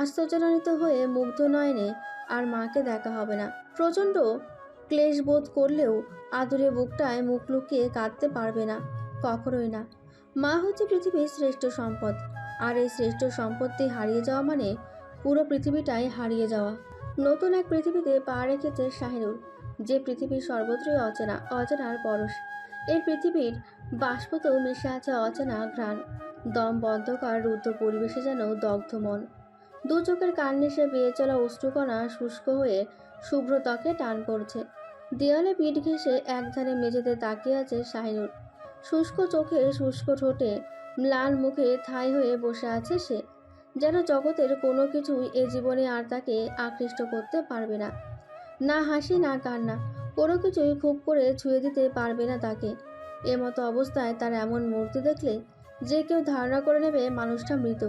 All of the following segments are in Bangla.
আশ্চর্যজনিত হয়ে মুগ্ধ নয়নে আর মাকে দেখা হবে না। প্রচণ্ড ক্লেশ বোধ করলেও আদুরে বুকটায় মুখ লুকিয়ে কাঁদতে পারবে না, কখনোই না। মা হচ্ছে পৃথিবীর শ্রেষ্ঠ সম্পদ, আর এই শ্রেষ্ঠ সম্পত্তি হারিয়ে যাওয়া মানে পুরো পৃথিবীটাই হারিয়ে যাওয়া। নতুন এক পৃথিবীতে পা রেখেছে শাহিনুর, যে পৃথিবীর সর্বত্রই অচেনা, অচেনার পরশ। এই পৃথিবীর বাষ্পতেও মিশে আছে অচেনা ঘ্রাণ। দম বন্ধকার, রুদ্ধ পরিবেশে যেন দগ্ধ মন। দু চোখের কান্নে সে বেয়ে চলা অশ্রুকণা শুষ্ক হয়ে শুভ্র ত্বকে টান পড়ছে। দেয়ালে পিঠ ঘেঁষে একধারে মেঝেতে তাকিয়ে আছে শাহিনুর। শুষ্ক চোখে শুষ্ক ঠোঁটে ম্লান মুখে থাই হয়ে বসে আছে সে। যেন জগতের কোনো কিছুই এ জীবনে আর তাকে আকৃষ্ট করতে পারবে না। না হাসি, না কান্না, কোনো কিছুই খুব করে ছুঁয়ে দিতে পারবে না তাকে। এমতো অবস্থায় তার এমন মূর্তি দেখলে যে কেউ ধারণা করে নেবে মানুষটা মৃত।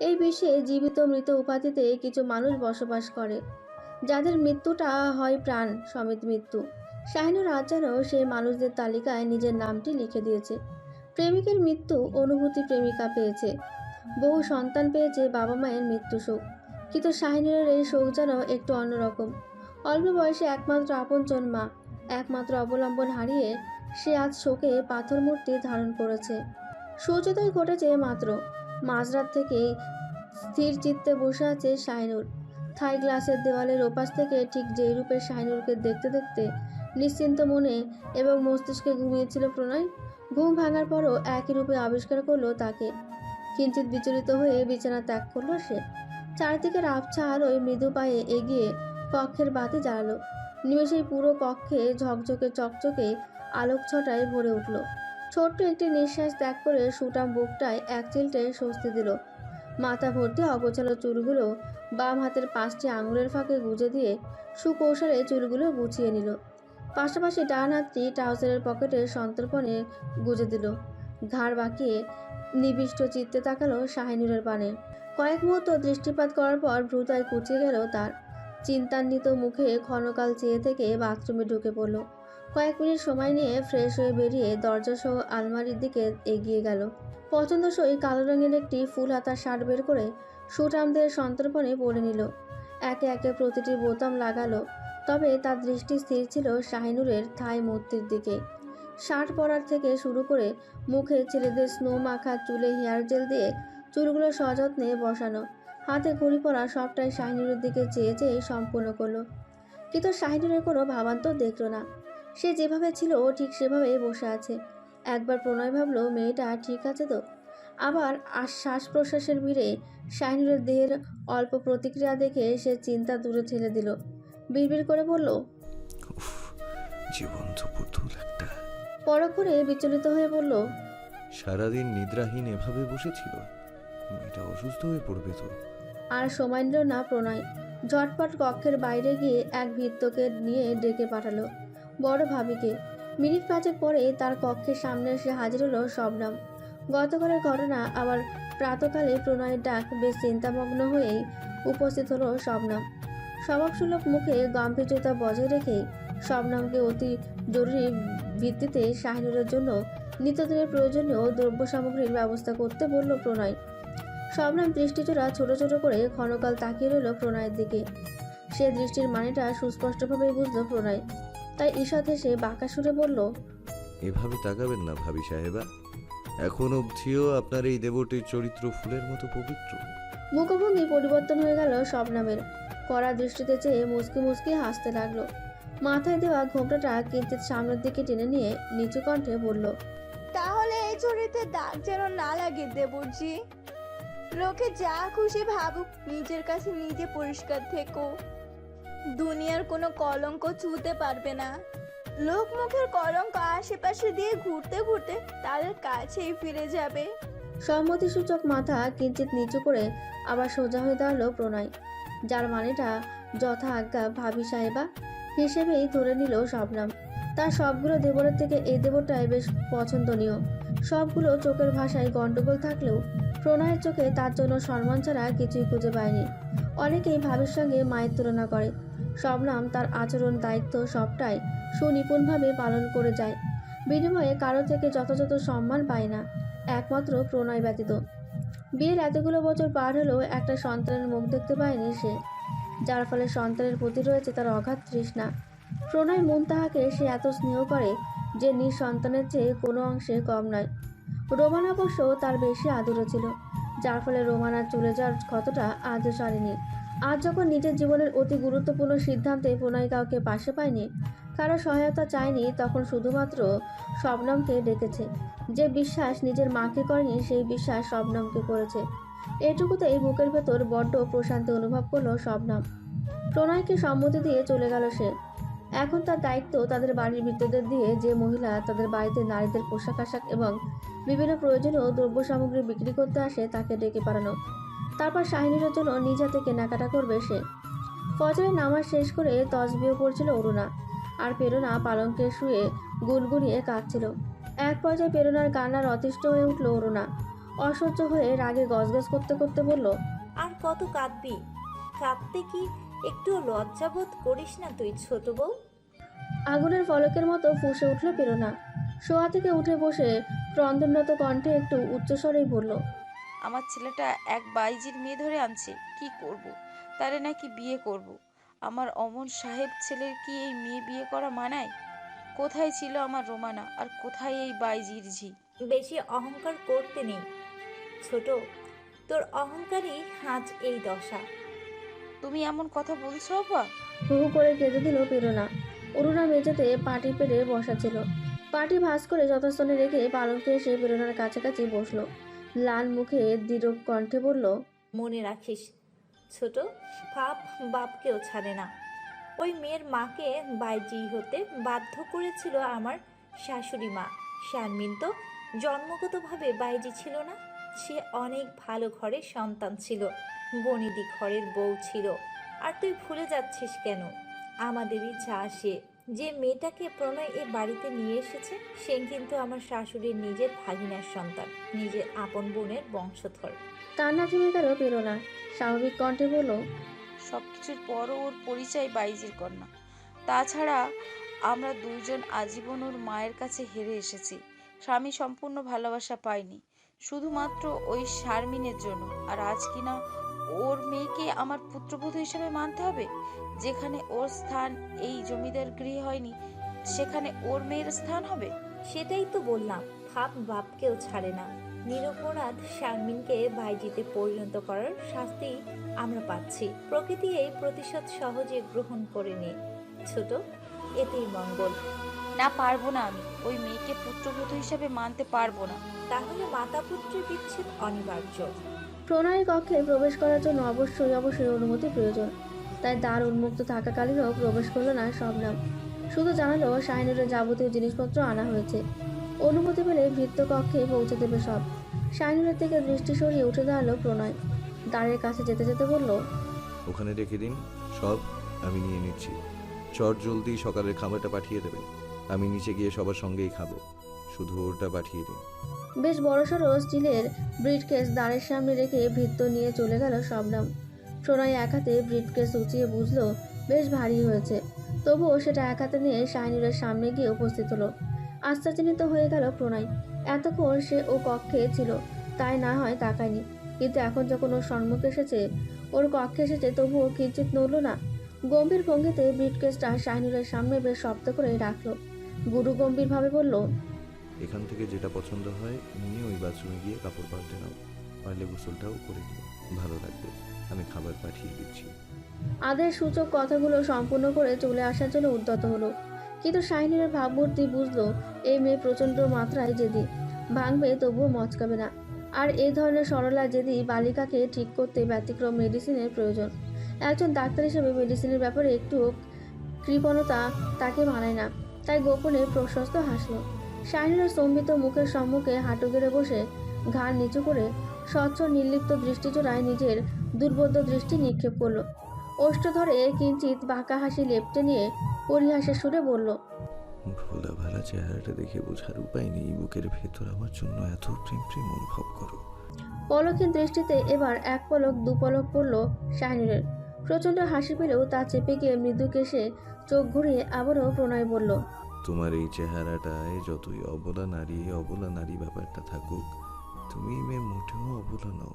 এই বিশ্বে জীবিত মৃত উপাধিতে কিছু মানুষ বসবাস করে। যাদের মৃত্যুটা হয় প্রাণ সমেত মৃত্যু। শাহিনুর আচারও সেই মানুষদের তালিকায় নিজের নামটি লিখে দিয়েছে। প্রেমিকের মৃত্যু অনুভূতি প্রেমিকা পেয়েছে। বহু সন্তান পেয়েছে বাবা মায়ের মৃত্যু শোক। কিন্তু শাহিনুরের এই শোক যেন একটু অন্যরকম। অল্প বয়সে একমাত্র আপনজন মা, একমাত্র অবলম্বন হারিয়ে সে আজ শোকে পাথর মূর্তি ধারণ করেছে। সূর্যোদয় ঘটেছে মাত্র। মাঝরাত থেকেই স্থির চিত্তে বসে আছে শাহিনুর থাই গ্লাসের দেওয়ালের ওপাশ থেকে ঠিক যেই রূপে শাহিনুরকে দেখতে দেখতে নিশ্চিন্ত মনে এবং মস্তিষ্কে ঘুমিয়েছিল প্রণয়। ঘুম ভাঙার পরও একই রূপে আবিষ্কার করল তাকে। কিঞ্চিত বিচলিত হয়ে বিছানা ত্যাগ করল সে। চারিদিকের আবছা আলোয় মৃদু পায়ে এগিয়ে কক্ষের বাতি জ্বালালো। নিমেষেই পুরো কক্ষে ঝকঝকে চকচকে আলোক ছটায় ভরে উঠল। ছোট্ট একটি নিঃশ্বাস ত্যাগ করে সুটাম বুকটায় এক চিলটে স্বস্তি দিল। মাথা ভর্তি অগোছালো চুলগুলো বাম হাতের পাঁচটি আঙুলের ফাঁকে গুজে দিয়ে সুকৌশলে চুলগুলো গুছিয়ে নিল। পাশাপাশি ডান হাতটি ট্রাউজারের পকেটে সন্তর্পণে গুজে দিল। ঘাড় বাঁকিয়ে নিবিষ্ট চিত্তে তাকালো শাহিনুরের পানে। কয়েক মুহূর্ত দৃষ্টিপাত করার পর ভ্রুতায় কুচিয়ে গেল তার। চিন্তান্বিত মুখে ক্ষণকাল চেয়ে থেকে বাথরুমে ঢুকে পড়ল। কয়েক মিনিট সময় নিয়ে ফ্রেশ হয়ে বেরিয়ে দরজাসহ আলমারির দিকে এগিয়ে গেল। পছন্দসই কালো রঙের একটি ফুল হাতা শার্ট বের করে সুটামদের সন্তর্পণে পরে নিল। একে একে প্রতিটি বোতাম লাগালো, তবে তার দৃষ্টি স্থির ছিল শাহিনুরের থাই মূর্তির দিকে। শার্ট পরার থেকে শুরু করে মুখে ছেলেদের স্নো মাখা চুলে হেয়ার জেল দিয়ে চুলগুলো সযত্নে বসানো, হাতে ঘড়ি পরা সবটাই শাহিনুরের দিকে চেয়ে চেয়ে সম্পূর্ণ করল। কিন্তু শাহিনুরের কোনো ভাবান্তর দেখল না। সে যেভাবে ছিল ও ঠিক সেভাবেই বসে আছে। একবার প্রণয় ভাবলো মেয়েটা ঠিক আছে তো? আবার আর শ্বাস প্রশ্বাসের ভিড়ে শাহিনুরের দেহের অল্প প্রতিক্রিয়া দেখে সে চিন্তা দূরে ঠেলে দিল। বিড়বিড় করে বলল জীবন্ত পুতুল একটা। পরক্ষণে বিচলিত হয়ে বলল সারাদিন নিদ্রাহীন এভাবে বসেছিল? মেয়েটা অসুস্থ হয়ে পড়বে তো? আর সময় নিল না প্রণয়। ঝটপট কক্ষের বাইরে গিয়ে এক ভৃত্যকে নিয়ে ডেকে পাঠালো। বড় ভাবিকে। মিনিট পাঁচেক পরে তার কক্ষের সামনে এসে হাজির হলো শবনাম। গতকালের ঘটনা আবার প্রাতকালে প্রণয়ের ডাক বেশ চিন্তামগ্ন হয়েই উপস্থিত হলো শবনাম। স্বভাবসুলভ মুখে গাম্ভীর্যতা বজায় রেখেই শবনামকে অতি জরুরি ভিত্তিতে শাহিনুরের জন্য নিত্যদিনের প্রয়োজনীয় দ্রব্য সামগ্রীর ব্যবস্থা করতে বলল প্রণয়। শবনাম দৃষ্টিচোরা ছোট ছোট করে ক্ষণকাল তাকিয়ে রইল প্রণয়ের দিকে। সে দৃষ্টির মানেটা সুস্পষ্টভাবে বুঝল প্রণয়। তাই ঈষৎ হেসে বাঁকা সুরে বলল এভাবে তাকাবেন না ভাবি সাহেবা। এখন অবধিও আপনার এই দেবটির চরিত্র ফুলের মতো পবিত্র। মুখভঙ্গি পরিবর্তন হয়ে গেল শবনামের কড়া দৃষ্টিতে চেয়ে মুসকি মুসকি হাসতে লাগল। মাথায় দেওয়া ঘোমটাটা কিঞ্চিত সামনের দিকে টেনে নিয়ে নিচু কণ্ঠে বলল তাহলে এই চরিত্রে দাগ যেন না লাগে দেবজি লোকে যা খুশি ভাবুক নিজের কাছে নিজে পরিষ্কার থেকো। দুনিয়ার কোনো কলঙ্ক ছুঁতে পারবে না। লোক মুখের কলঙ্ক আশেপাশে দিয়ে ঘুরতে ঘুরতে তাদের কাছেই ফিরে যাবে। সম্মতিসূচক মাথা কিঞ্চিত নিচু করে আবার সোজা হয়ে দাঁড়াল প্রণয়, যার মানেটা যথা আজ্ঞা ভাবি সাহেবা হিসেবেই ধরে নিল শবনাম। তার সবগুলো দেবরের থেকে এই দেবরটাই বেশ পছন্দনীয়। সবগুলো চোখের ভাষায় গণ্ডগোল থাকলেও প্রণয়ের চোখে তার জন্য সম্মান ছাড়া কিছুই খুঁজে পায়নি। অনেকেই ভাবির সঙ্গে মায়ের তুলনা করে। শবনাম তার আচরণ, দায়িত্ব সবটাই সুনিপুণভাবে পালন করে যায়। বিনিময়ে কারও থেকে যথাযথ সম্মান পায় না, একমাত্র প্রণয় ব্যতীত। বিয়ের এতগুলো বছর পার হলেও একটা সন্তানের মুখ দেখতে পায়নি সে, যার ফলে সন্তানের প্রতি রয়েছে তার অগাধ তৃষ্ণা। প্রণয় মন তাহাকে সে এত স্নেহ করে যে নিঃসন্তানের চেয়ে কোনো অংশে কম নয়। রোমান অবশ্য তার বেশি আদরও ছিল, যার ফলে রোমানার চলে যাওয়ার ক্ষতটা আজও সারেনি। আজ যখন নিজের জীবনের অতি গুরুত্বপূর্ণ সিদ্ধান্তে প্রণয় কাউকে পাশে পায়নি, কারও সহায়তা চায়নি, তখন শুধুমাত্র শবনমকে ডেকেছে। যে বিশ্বাস নিজের মাকে করেনি, সেই বিশ্বাস শবনমকে করেছে। এটুকুতেই বুকের ভেতর বড্ড প্রশান্তি অনুভব করল শবনম। প্রণয়কে সম্মতি দিয়ে চলে গেল সে। এখন তার দায়িত্ব তাদের বাড়ির বৃত্তদের দিয়ে যে মহিলা তাদের বাড়িতে নারীদের পোশাক আশাক এবং বিভিন্ন প্রয়োজনীয় দ্রব্য সামগ্রী বিক্রি করতে আসে তাকে ডেকে পাঠানো। তারপর শাহিনীর জন্য নিজ হাতে কেনাকাটা করবে সে। ফজরের নামাজ শেষ করে তসবিও পড়ছিল অরুণা। আর প্রেরণা পালঙ্কে শুয়ে গুনগুনিয়ে কাঁদছিল। এক পর্যায়ে প্রেরণার কান্নার অতিষ্ঠ হয়ে উঠল অরুণা। অসহ্য হয়ে রাগে গজগজ করতে করতে বলল আর কত কাঁদবি? কাঁদতে কি একটু লজ্জাবোধ করিস না তুই ছোট বউ? আগুনের ফলকের মতো ফুঁসে উঠল প্রেরণা শোয়া থেকে উঠে বসে ক্রন্দনত কণ্ঠে একটু উচ্চস্বরেই বলল আমার ছেলেটা এক বাইজির মেয়ে ধরে আনছে কি করব। তারে নাকি বিয়ে করব। আমার অমন সাহেব ছেলের কি এই মেয়ে বিয়ে করা মানায়? কোথায় ছিল আমার রোমানা? আর কোথায় এই বাইজির ঝি? বেশি অহংকার করতে নেই ছোট। তোর অহংকারই আজ এই দশা। তুমি এমন কথা বলছো আপা হু হু করে কেঁদে দিল প্রেরণা অরুণা মেঝেতে পাটি পেরে বসা ছিল। পাটি ভাঁজ করে যথাস্থানে রেখে পালঙ্কে এসে প্রেরণার কাছাকাছি বসল। লাল মুখে দৃঢ় কণ্ঠে বলল, মনে রাখিস, ছোট বাপ বাপকেও ছাড়ে না। ওই মেয়ের মাকে বাইজি হতে বাধ্য করেছিল আমার শাশুড়ি মা। শারমিন তো জন্মগতভাবে বাইজি ছিল না, সে অনেক ভালো ঘরের সন্তান ছিল, বনিদি ঘরের বউ ছিল। আর তুই ভুলে যাচ্ছিস কেন? আমাদেরই যা সে যে মেয়েটাকে প্রণয় এ বাড়িতে নিয়ে এসেছে সে কিন্তু আমার শাশুড়ির নিজের ভাগিনার সন্তান নিজের আপন বোনের বংশধর। কান্না থেমে গেল প্রেরণা স্বাভাবিক কণ্ঠে বলল সব কিছুর পরও ওর পরিচয় বাইজির কন্যা। তাছাড়া আমরা দুইজন আজীবন ওর মায়ের কাছে হেরে এসেছি। স্বামী সম্পূর্ণ ভালোবাসা পাইনি শুধুমাত্র ওই শারমিনের জন্য। আর আজ কিনা ওর মেয়েকে আমার পুত্রবধূ হিসেবে মানতে হবে? যেখানে ওর স্থান এই জমিদার গৃহে হয়নি সেখানে ওর মেয়ের স্থান হবে? সেটাই তো বললাম ভাব বাপকেও ছাড়ে না। নিরপরাধ শারমিনকে ভাইজিতে পরিণত করার শাস্তি আমরা পাচ্ছি। প্রকৃতি এই প্রতিশোধ সহজে গ্রহণ করে নে। ছোট এতেই মঙ্গল। না পারব না আমি। ওই মেয়েকে পুত্রবধূ হিসেবে মানতে পারব না। তাহলে মাতা পুত্রের বিচ্ছেদ অনিবার্য। প্রণয়ের কক্ষে প্রবেশ করার জন্য অবশ্যই অবশ্যই অনুমতি প্রয়োজন। তাই দ্বার উন্মুক্ত থাকাকালীনও প্রবেশ করল না শবনাম। শুধু জানালো শাহিনুরের যাবতীয় জিনিসপত্র আনা হয়েছে। অনুমতি পেলে ভৃত্য কক্ষে পৌঁছে দেবে সব। শাহিনুরের থেকে দৃষ্টি সরিয়ে উঠে দাঁড়াল প্রণয়। দ্বারের কাছে যেতে যেতে বলল ওখানে রেখে দিন সব আমি নিয়ে নিচ্ছি। চট জলদি সকালের খাবারটা পাঠিয়ে দেবে। আমি নিচে গিয়ে সবার সঙ্গেই খাব। শুধু ওটা পাঠিয়ে দিন। বেশ বড়সড় স্টিলের ব্রিডকেস দ্বারের সামনে রেখে ভৃত্য নিয়ে চলে গেল শবনম। প্রণয় এক হাতে ব্রিডকেস উঁচিয়ে বুঝলো, বেশ ভারী হয়েছে। তবুও সেটা এক হাতে নিয়ে শাহিনুরের সামনে গিয়ে উপস্থিত হলো। আশ্চর্যজনিত হয়ে গেল প্রণয়। এতক্ষণ সে ও কক্ষে ছিল, তাই না হয় তাকায়নি। কিন্তু এখন যখন ওর সম্মুখে এসেছে, ওর কক্ষে এসেছে তবুও কিঞ্চিত নড়ল না। গম্ভীর ভঙ্গিতে ব্রিডকেসটা শাহিনুরের সামনে বেশ শব্দ করে রাখল গুরু গম্ভীরভাবে বলল, এখান থেকে যেটা পছন্দ হয়, নিয়ে ওই বাথরুমে গিয়ে কাপড় পাল্টে নাও। পারলে গোসলটাও করে নিও। ভালো লাগবে। আমি খাবার পাঠিয়ে দিচ্ছি। আদের সূচক কথাগুলো সম্পূর্ণ করে চলে আসার জন্য উদ্যত হলো। কিন্তু শাহিনীর ভাবমূর্তি বুঝলো, এই মেয়ে প্রচণ্ড মাত্রায় জেদি। ভাঙবে তবুও মচকাবে না। আর এই ধরনের সরলা জেদি বালিকাকে ঠিক করতে ব্যতিক্রম মেডিসিনের প্রয়োজন। একজন ডাক্তার হিসেবে মেডিসিনের ব্যাপারে একটু কৃপণতা তাকে মানায় না। তাই গোপনে প্রশস্ত হাসলো। শাহিনীর স্তম্ভিত মুখের সম্মুখে হাঁটু গেড়ে বসে ঘাড় নিচু করে স্বচ্ছ নির্লিপ্ত দৃষ্টিজোড়ায় নিজের দুর্বোধ্য দৃষ্টি নিক্ষেপ করল। ওষ্ঠ ধরে কিঞ্চিত বাঁকা হাসি লেপটে নিয়ে পরিহাসের সুরে বলল ভোলা ভালা চেহারাটা দেখে বোঝার উপায় নেই। বুকের ভেতর আমার জন্য এত প্রেম প্রেম অনুভব করো। পলকের দৃষ্টিতে এবার এক পলক দু পলক পড়ল শাহিনুরের। প্রচণ্ড হাসি পেলেও তা চেপে গিয়ে মৃদু কেশে চোখ ঘুরিয়ে আবারও প্রণয় বলল তোমার এই চেহারাটায় যতই অবলা নারী অবলা নারী ব্যাপারটা থাকুক তুমি মেয়ে মোটেও অবলা নও।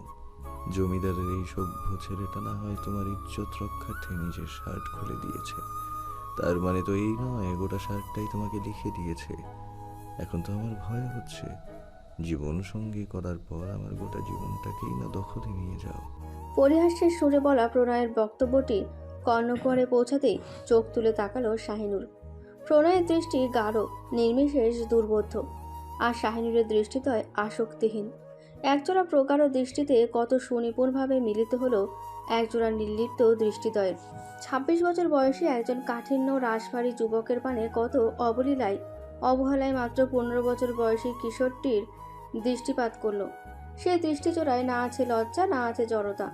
জমিদারের এই সভ্য ছেলেটা না হয় তোমার ইজ্জত রক্ষার্থে নিজের শার্ট খুলে দিয়েছে। তার মানে তো এই নয়, গোটা শার্টটাই তোমাকে লিখে দিয়েছে। এখন তো আমার ভয় হচ্ছে। জীবন সঙ্গী করার পর আমার গোটা জীবনটাকেই না দখলে নিয়ে যাও। পরিহাসের সুরে বলা প্রণয়ের বক্তব্যটি কর্ণকুয়ারে পৌঁছাতেই চোখ তুলে তাকালো শাহিনুর। প্রণয়ের দৃষ্টি গাঢ়, নির্বিশেষ, দুর্বোধ্য। আর শাহিনুরের দৃষ্টিতয় আসক্তিহীন। একজোড়া প্রকার দৃষ্টিতে কত সুনিপুণভাবে মিলিত হলো একজোড়া নির্লিপ্ত দৃষ্টিদয়ের ছাব্বিশ বছর বয়সী একজন কাঠিন্য রাশভারী যুবকের পানে কত অবলীলায়, অবহেলায় মাত্র পনেরো বছর বয়সী কিশোরটির দৃষ্টিপাত করল। সেই দৃষ্টিচোড়ায় না আছে লজ্জা, না আছে জড়তা।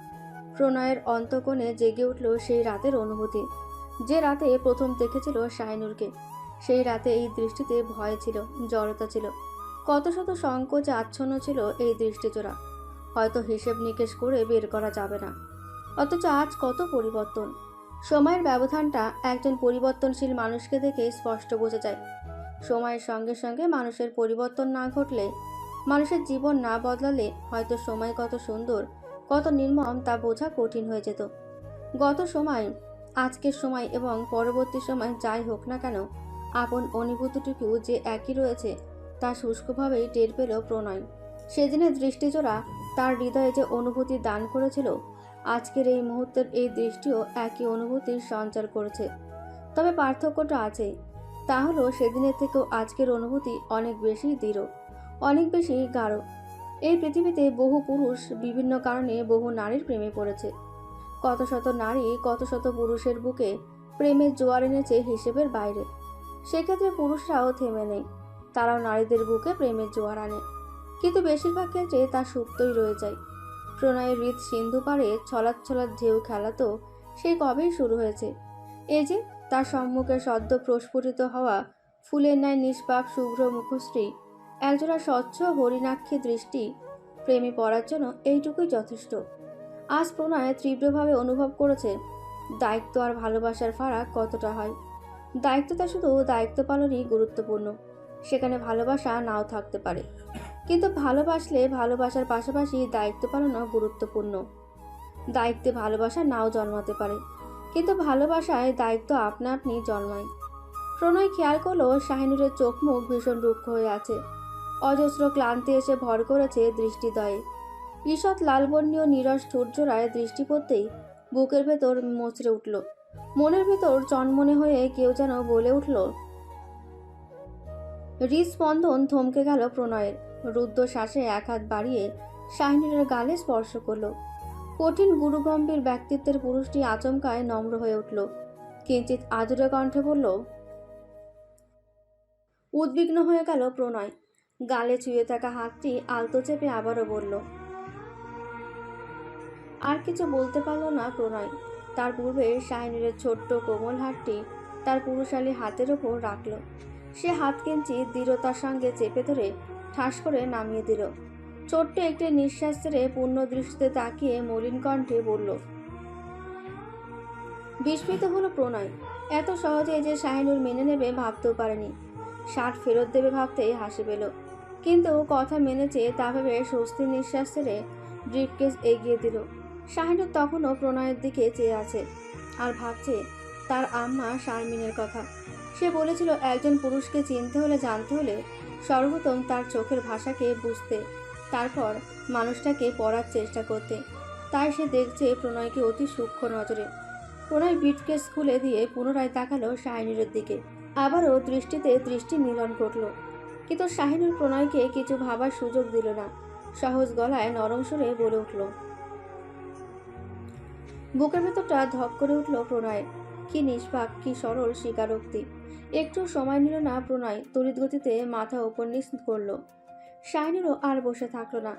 প্রণয়ের অন্তকোণে জেগে উঠল সেই রাতের অনুভূতি। যে রাতে প্রথম দেখেছিল শাহিনুরকে, সেই রাতে এই দৃষ্টিতে ভয় ছিল, জড়তা ছিল। কত শত সংকোচে আচ্ছন্ন ছিল এই দৃষ্টিচোরা হয়তো হিসেব নিকেশ করে বের করা যাবে না। অথচ আজ কত পরিবর্তন। সময়ের ব্যবধানটা একজন পরিবর্তনশীল মানুষকে দেখে স্পষ্ট বোঝা যায়। সময়ের সঙ্গে সঙ্গে মানুষের পরিবর্তন না ঘটলে, মানুষের জীবন না বদলালে হয়তো সময় কত সুন্দর, কত নির্মম তা বোঝা কঠিন হয়ে যেত। গত সময়, আজকের সময় এবং পরবর্তী সময় যাই হোক না কেন, আপন অনুভূতিটুকু যে একই রয়েছে তা শুষ্কভাবেই টের পেল প্রণয়। সেদিনের দৃষ্টিজোড়া তার হৃদয়ে যে অনুভূতি দান করেছিল, আজকের এই মুহূর্তের এই দৃষ্টিও একই অনুভূতির সঞ্চার করেছে। তবে পার্থক্যটা আছে, তা হলো সেদিনের থেকেও আজকের অনুভূতি অনেক বেশি দৃঢ়, অনেক বেশি গাঢ়। এই পৃথিবীতে বহু পুরুষ বিভিন্ন কারণে বহু নারীর প্রেমে পড়েছে। কত শত নারী, কত শত পুরুষের বুকে প্রেমের জোয়ার এনেছে হিসেবের বাইরে। সেক্ষেত্রে পুরুষরাও থেমে নেই। তারাও নারীদের বুকে প্রেমের জোয়ার আনে। কিন্তু বেশিরভাগ ক্ষেত্রে তা সুপ্তই রয়ে যায়। প্রণয়ের হৃদ সিন্ধু পাড়ে ছলাৎ ছলাৎ ঢেউ খেলা তো সেই কবেই শুরু হয়েছে? এই যে, তার সম্মুখে সদ্য প্রস্ফুটিত হওয়া ফুলের ন্যায় নিষ্পাপ, শুভ্র মুখশ্রী, একজোড়া স্বচ্ছ হরিণাক্ষী দৃষ্টি প্রেমে পড়ার জন্য এইটুকুই যথেষ্ট। আজ প্রণয় তীব্রভাবে অনুভব করেছে, দায়িত্ব আর ভালোবাসার ফারাক কতটা হয়? দায়িত্বটা শুধু দায়িত্ব পালনই গুরুত্বপূর্ণ। সেখানে ভালোবাসা নাও থাকতে পারে। কিন্তু ভালোবাসলে ভালোবাসার পাশাপাশি দায়িত্ব পালনও গুরুত্বপূর্ণ। দায়িত্বে ভালোবাসা নাও জন্মাতে পারে। কিন্তু ভালোবাসায় দায়িত্ব আপনা আপনি জন্মায়। প্রণয় খেয়াল করল শাহিনুরের চোখ মুখ ভীষণ রুক্ষ হয়ে আছে। অজস্র ক্লান্তি এসে ভর করেছে দৃষ্টিদয়ে। ঈষৎ লালবর্ণীয় নিরস ঠোঁটজোড়ায় দৃষ্টি পড়তেই বুকের ভেতর মোচড়ে উঠল। মনের ভেতর চনমনে হয়ে কেউ যেন বলে উঠল হৃদস্পন্দন থমকে গেল প্রণয়ের। রুদ্ধ শ্বাসে এক হাত বাড়িয়ে শাহিনীর গালে স্পর্শ করল। কঠিন গুরুগম্ভীর ব্যক্তিত্বের পুরুষটি আচমকায় নম্র হয়ে উঠল। কিঞ্চিত আদুরে কণ্ঠে বলল, উদ্বিগ্ন হয়ে গেল প্রণয়। গালে ছুঁয়ে থাকা হাতটি আলতো চেপে আবারও বলল, আর কিছু বলতে পারল না প্রণয়। তার পূর্বে শাহিনীর ছোট্ট কোমল হাতটি তার পুরুষালী হাতের ওপর রাখল। সে হাত কেঞ্চি দৃঢ়তার সঙ্গে চেপে ধরে ঠাস করে নামিয়ে দিল। ছোট্ট একটি নিঃশ্বাস ছেড়ে পূর্ণ দৃষ্টিতে তাকিয়ে মলিন কণ্ঠে বলল, বিস্মিত হলো প্রণয়। এত সহজে যে শাহিনুর মেনে নেবে ভাবতেও পারেনি। ষাট ফেরত দেবে ভাবতেই হাসি পেল। কিন্তু কথা মেনেছে তা ভেবে স্বস্তির নিঃশ্বাস ছেড়ে ব্রিফকেস এগিয়ে দিল। শাহিনুর তখনও প্রণয়ের দিকে চেয়ে আছে আর ভাবছে, তার আম্মা শারমিনের কথা। সে বলেছিল, একজন পুরুষকে চিনতে হলে, জানতে হলে সর্বপ্রথম তার চোখের ভাষাকে বুঝতে, তারপর মানুষটাকে পড়ার চেষ্টা করতে। তাই সে দেখছে প্রণয়কে অতি সূক্ষ্ম নজরে। প্রণয় বিটকে স্কুলে দিয়ে পুনরায় তাকালো শাহিনীর দিকে। আবারও দৃষ্টিতে দৃষ্টি মিলন ঘটল। কিন্তু শাহিনুর প্রণয়কে কিছু ভাবার সুযোগ দিল না। সহজ গলায় নরম সুরে বলে উঠল, বুকের ভেতরটা ধক করে উঠল প্রণয়ের কি নিষ্পাপ, কি সরল, স্বীকারোক্তি। একটু সময় নিল না প্রণয়, তড়িৎ গতিতে মাথা উপর নিচ করল। শাহিনুরও আর বসে থাকল না।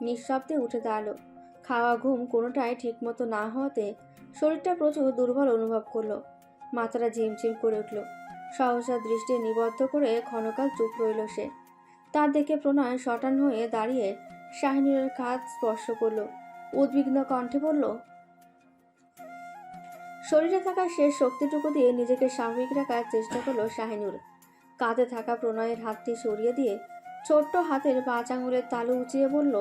নিঃশব্দে উঠে দাঁড়াল। খাওয়া ঘুম কোনোটাই ঠিকমতো না হওয়াতে শরীরটা প্রচুর দুর্বল অনুভব করল। মাথাটা ঝিমঝিম করে উঠল। সহসা দৃষ্টি নিবদ্ধ করে ক্ষণকাল চুপ রইল সে। তা দেখে প্রণয় শটান হয়ে দাঁড়িয়ে শাহিনুরের কাজ স্পর্শ করল। উদ্বিগ্ন কণ্ঠে বলল শরীরে থাকা শেষ শক্তিটুকু দিয়ে নিজেকে স্বাভাবিক রাখার চেষ্টা করল শাহিনুর কাঁধে থাকা প্রণয়ের হাতটি সরিয়ে দিয়ে ছোট্ট হাতের পাঁচ আঙুলের তালু উঁচিয়ে বলল,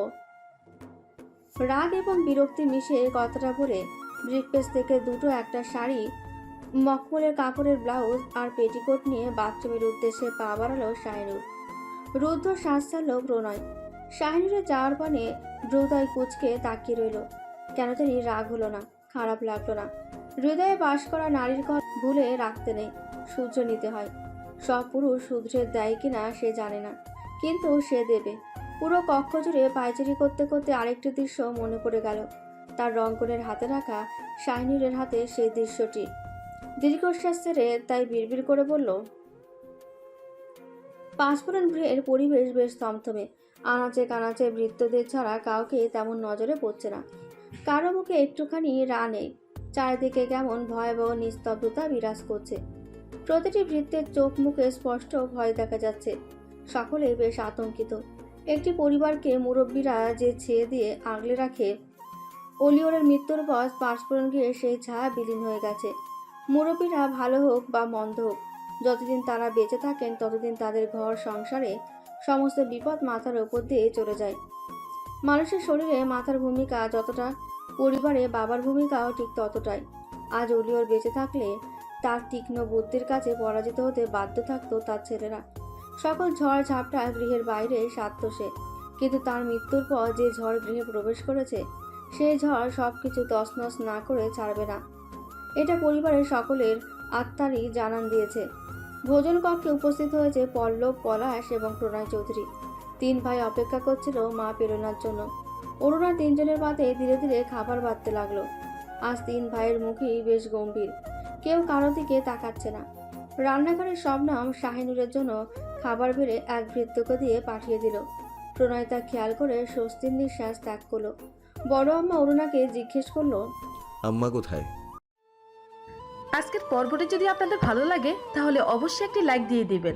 রাগ এবং বিরক্তি মিশে কথাটা বলে ব্রিকপেস থেকে দুটো একটা শাড়ি মখমলের কাপড়ের ব্লাউজ আর পেটিকোট নিয়ে বাথরুমের উদ্দেশ্যে পা বাড়ালো শাহিনুর রুদ্ধ শ্বাস ছাড়ল প্রণয়। শাহিনুরের যাওয়ার পানে দ্রুতায় কুচকে তাকিয়ে রইল। কেন তিনি রাগ হলো না, খারাপ লাগল না। হৃদয়ে বাস করা নারীর কথা ভুলে রাখতে নেই, সূর্য নিতে হয়। সব পুরুষ শুধরে দেয় কিনা সে জানে না, কিন্তু সে দেবে। পুরো কক্ষ জুড়ে পায়চারি করতে করতে আরেকটি দৃশ্য মনে পড়ে গেল। তার রঙ্কনের হাতে রাখা শাহিনুরের হাতে সেই দৃশ্যটি। দীর্ঘশ্বাস ছেড়ে তাই বিড়বিড় করে বলল, পাঁচফোড়ন গৃহের পরিবেশ বেশ থমথমে। আনাচে কানাচে বৃত্তদের ছাড়া কাউকে তেমন নজরে পড়ছে না। কারও মুখে একটুখানি রা নেই। চারিদিকে কেমন ভয়াবহ নিস্তব্ধতা বিরাজ করছে। প্রতিটি বৃত্তের চোখ মুখে স্পষ্ট ভয় দেখা যাচ্ছে। সকলেই বেশ আতঙ্কিত। একটি পরিবারকে মুরব্বীরা যে ছেয়ে দিয়ে আগলে রাখে, অলিওরের মৃত্যুর পর পাঁচফোড়ন গিয়ে সেই ছায়া বিলীন হয়ে গেছে। মুরব্বীরা ভালো হোক বা মন্দ হোক, যতদিন তারা বেঁচে থাকেন ততদিন তাদের ঘর সংসারে সমস্ত বিপদ মাথার ওপর দিয়ে চলে যায়। মানুষের শরীরে মাথার ভূমিকা যতটা পরিবারে বাবার ভূমিকাও ঠিক ততটাই। আজ অলিওর বেঁচে থাকলে তার তীক্ষ্ণ বুদ্ধির কাছে পরাজিত হতে বাধ্য থাকত তার ছেলেরা। সকল ঝড় ঝাপটা গৃহের বাইরে সাধ্য সে। কিন্তু তার মৃত্যুর পর যে ঝড় গৃহে প্রবেশ করেছে, সেই ঝড় সব কিছু তছনছ না করে ছাড়বে না। এটা পরিবারের সকলের আত্মারই জানান দিয়েছে। ভোজন কক্ষে উপস্থিত হয়েছে পল্লব পলাশ এবং প্রণয় চৌধুরী। তিন ভাই অপেক্ষা করছিল মা প্রেরণার জন্য। অরুণা তিনজনের পাতে ধীরে ধীরে খাবার বাড়তে লাগল। আজ তিন ভাইয়ের মুখই বেশ গম্ভীর। কেউ কারও দিকে তাকাচ্ছে না। রান্নাঘরের সব নাম শাহিনুরের জন্য খাবার বেড়ে এক ভৃত্যকে দিয়ে পাঠিয়ে দিল। প্রণয় তা খেয়াল করে স্বস্তির নিঃশ্বাস ত্যাগ করল। বড় আম্মা অরুণাকে জিজ্ঞেস করল আম্মা কোথায়? আজকের পর্বটি যদি আপনাদের ভালো লাগে তাহলে অবশ্যই একটি লাইক দিয়ে দিবেন।